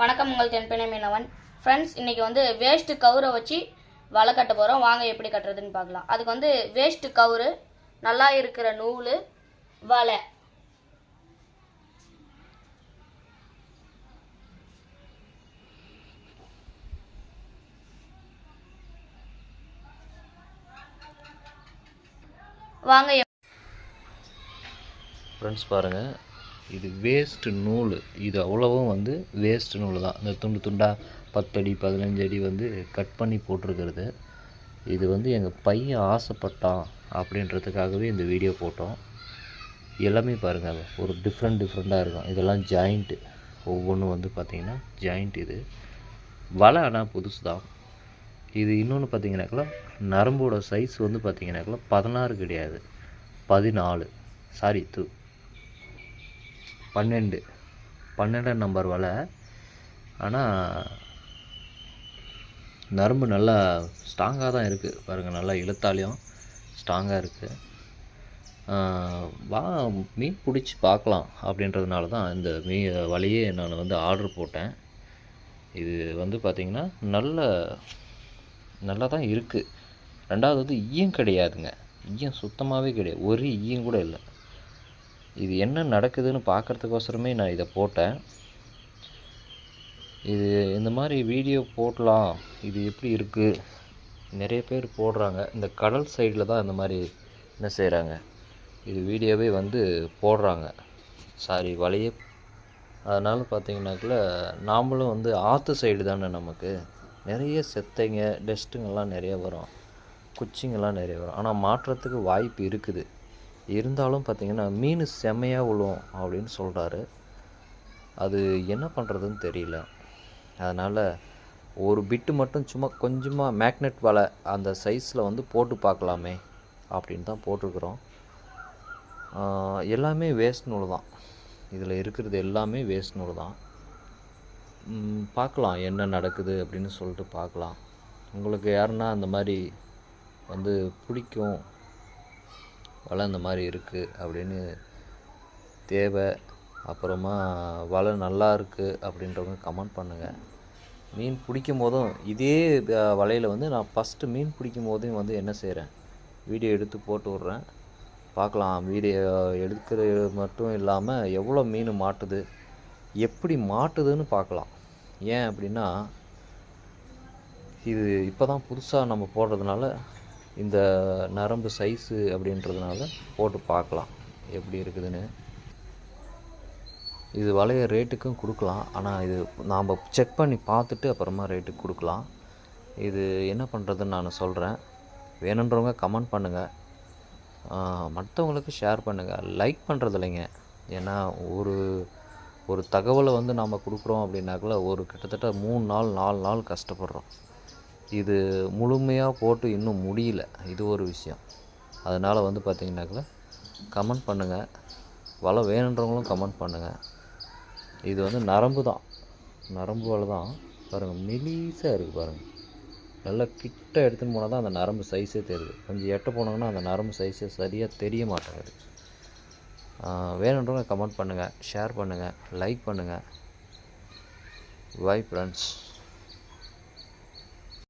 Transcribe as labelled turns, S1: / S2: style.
S1: வணக்கம் உங்கள் தென்பெண்ணை மீனவன். ஃப்ரெண்ட்ஸ் இன்னைக்கு வந்து வேஸ்ட் கவுரை வச்சு வலை கட்ட போகிறோம் வாங்க எப்படி கட்டுறதுன்னு பார்க்கலாம். அதுக்கு வந்து வேஸ்ட் கவுரு நல்லா இருக்கிற நூல் வலை. வாங்க
S2: ஃப்ரெண்ட்ஸ் பாருங்கள் இது வேஸ்ட்டு நூல். இது அவ்வளவும் வந்து வேஸ்ட்டு நூல் தான். இந்த துண்டு துண்டாக பத்தடி பதினஞ்சு அடி வந்து கட் பண்ணி போட்டிருக்கிறது. இது வந்து எங்கள் பையன் ஆசைப்பட்டான் அப்படின்றதுக்காகவே இந்த வீடியோ போட்டோம். எல்லாமே பாருங்கள் ஒரு டிஃப்ரெண்ட் டிஃப்ரெண்ட்டாக இருக்கும். இதெல்லாம் ஜாயிண்ட்டு ஒவ்வொன்றும் வந்து பார்த்திங்கன்னா ஜாயிண்ட் இது. வலை ஆனால் புதுசு தான். இது இன்னொன்று பார்த்தீங்கன்னாக்கா நரம்போட சைஸ் வந்து பார்த்தீங்கன்னாக்கா பதினாறு கிடையாது. பதினாலு. சாரி தூ பன்னெண்டு. பன்னெண்டாம் நம்பர் வலை. ஆனால் நரம்பு நல்லா ஸ்ட்ராங்காக தான் இருக்குது பாருங்கள் நல்லா இழுத்தாலையும் ஸ்ட்ராங்காக இருக்குது வா மீன் பிடிச்சி பார்க்கலாம் அப்படின்றதுனால தான் இந்த மீ வலையே நான் வந்து ஆர்டர் போட்டேன். இது வந்து பார்த்திங்கன்னா நல்ல நல்லா தான் இருக்குது ரெண்டாவது வந்து ஈயம் கிடையாதுங்க. ஈயம் சுத்தமாகவே கிடையாது. ஒரு ஈயம் கூட இல்லை. இது என்ன நடக்குதுன்னு பார்க்குறதுக்கோசரமே நான் இதை போட்டேன். இது இந்த மாதிரி வீடியோ போடலாம். இது எப்படி இருக்குது நிறைய பேர் போடுறாங்க. இந்த கடல் சைடில் தான் இந்த மாதிரி என்ன செய்கிறாங்க இது வீடியோவே வந்து போடுறாங்க. சாரி வலையே. அதனால் பார்த்தீங்கன்னாக்கில் நாமளும் வந்து ஆற்று சைடு தானே நமக்கு. நிறைய செத்தைங்க டஸ்ட்டுங்கெல்லாம் நிறைய வரும். குச்சிங்கெல்லாம் நிறைய வரும். ஆனால் மாற்றத்துக்கு வாய்ப்பு இருக்குது. இருந்தாலும் பார்த்தீங்கன்னா மீன் செம்மையாக விழும் அப்படின்னு சொல்கிறாரு அது என்ன பண்ணுறதுன்னு தெரியல. அதனால் ஒரு பிட்டு மட்டும் சும்மா கொஞ்சமாக மேக்னெட் வலை அந்த சைஸில் வந்து போட்டு பார்க்கலாமே அப்படின்னு தான் போட்டிருக்குறோம். எல்லாமே வேஸ்ட் நூல் தான். இதில் இருக்கிறது எல்லாமே வேஸ்ட் நூல் தான். பார்க்கலாம் என்ன நடக்குது அப்படின்னு சொல்லிட்டு பார்க்கலாம். உங்களுக்கு யாருன்னா அந்த மாதிரி வந்து பிடிக்கும் வலை இந்த மாதிரி இருக்குது அப்படின்னு தேவை. அப்புறமா வலை நல்லா இருக்குது அப்படின்றவங்க கமெண்ட் பண்ணுங்கள் மீன் பிடிக்கும் போதும் இதே வலையில் வந்து நான் ஃபஸ்ட்டு மீன் பிடிக்கும் போதும் வந்து என்ன செய்கிறேன் வீடியோ எடுத்து போட்டு விட்றேன். பார்க்கலாம். வீடியோ எடுக்கிறது மட்டும் இல்லாமல் எவ்வளோ மீன் மாட்டுது? எப்படி மாட்டுதுன்னு பார்க்கலாம். ஏன் அப்படின்னா இது இப்போ தான் புதுசாக நம்ம போடுறதுனால இந்த நரம்பு சைஸு அப்படின்றதுனால போட்டு பார்க்கலாம். எப்படி இருக்குதுன்னு. இது வளைய ரேட்டுக்கும் கொடுக்கலாம். ஆனால் இது நாம் செக் பண்ணி பார்த்துட்டு அப்புறமா ரேட்டுக்கு கொடுக்கலாம். இது என்ன பண்ணுறதுன்னு நான் சொல்கிறேன் வேணுன்றவங்க கமெண்ட் பண்ணுங்கள் மற்றவங்களுக்கு ஷேர் பண்ணுங்கள் லைக் பண்ணுறது இல்லைங்க. ஏன்னா ஒரு ஒரு தகவலை வந்து நாம் கொடுக்குறோம் அப்படின்னாக்கில் ஒரு கிட்டத்தட்ட மூணு நாள் நாலு நாள் கஷ்டப்படுறோம். இது முழுமையாக போட்டு இன்னும் முடியல. இது ஒரு விஷயம். அதனால் வந்து பார்த்தீங்கன்னாக்குள்ள கமெண்ட் பண்ணுங்கள் வலை வேணுன்றவங்களும் கமெண்ட் பண்ணுங்கள் இது வந்து நரம்பு தான். நரம்பு வலை தான். பாருங்கள் மெலிசாக இருக்குது பாருங்கள் நல்லா கிட்ட எடுத்துன்னு போனால் தான் அந்த நரம்பு சைஸே தெரியுது. கொஞ்சம் எட்ட போனாங்கன்னா அந்த நரம்பு சைஸே சரியாக தெரிய மாட்டேங்குது. வேணுன்றவங்க கமெண்ட் பண்ணுங்கள் ஷேர் பண்ணுங்கள் லைக் பண்ணுங்கள் பை ஃப்ரெண்ட்ஸ்